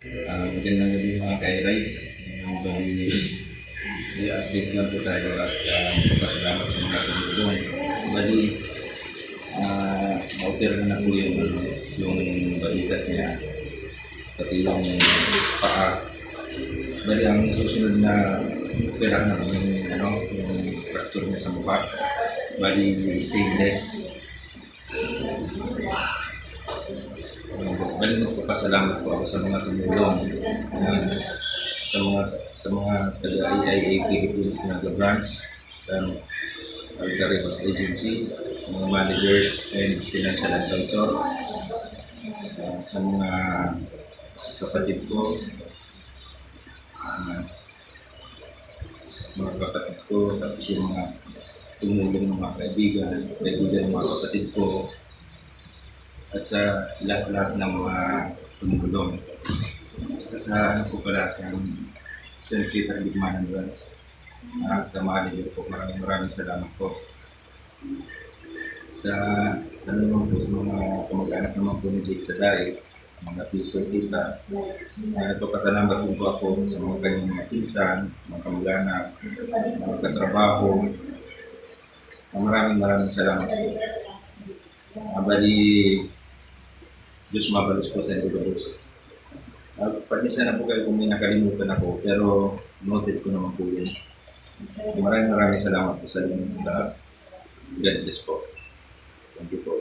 Magandang gabi mga kairay. Ang bali, i-update lang po tayo at uh, magpapasalamat sa mga tumulong. Bali, uh, ma-opera na po yung, yung balikat niya. Pati yung paa. Bali, ang susunod na opera na yung, ano, yung fracture niya sa mukha. Bali, stainless. Bali, magpapasalamat po ako sa mga tumulong. Uh, sa mga sa mga taga-IIA Philippines na branch sa Algaribos Agency, mga managers and financial advisor, uh, sa mga kapatid ko, uh, mga kapatid ko, tapos yung mga tumulong ng mga kaibigan, kaibigan ng mga kapatid ko, at sa lahat-lahat ng mga tumulong. Sa, sa ano sa Senator Bigmanan Branch, uh, sa manager po, maraming maraming salamat po. Sa ano naman po sa mga kamag-anak naman po ni Jake Saday, mga people kita, uh, ito pasalamat po po ako sa mga kanyang mga pinsan, mga kamag-anak, mga katrabaho, maraming maraming salamat po. Uh, bali, Diyos mabalos po sa inyo Diyos. Uh, pasensya na po kayo kung may nakalimutan ako, pero noted ko naman po yun. Maraming maraming salamat po sa inyo lahat. God bless po. Thank you po.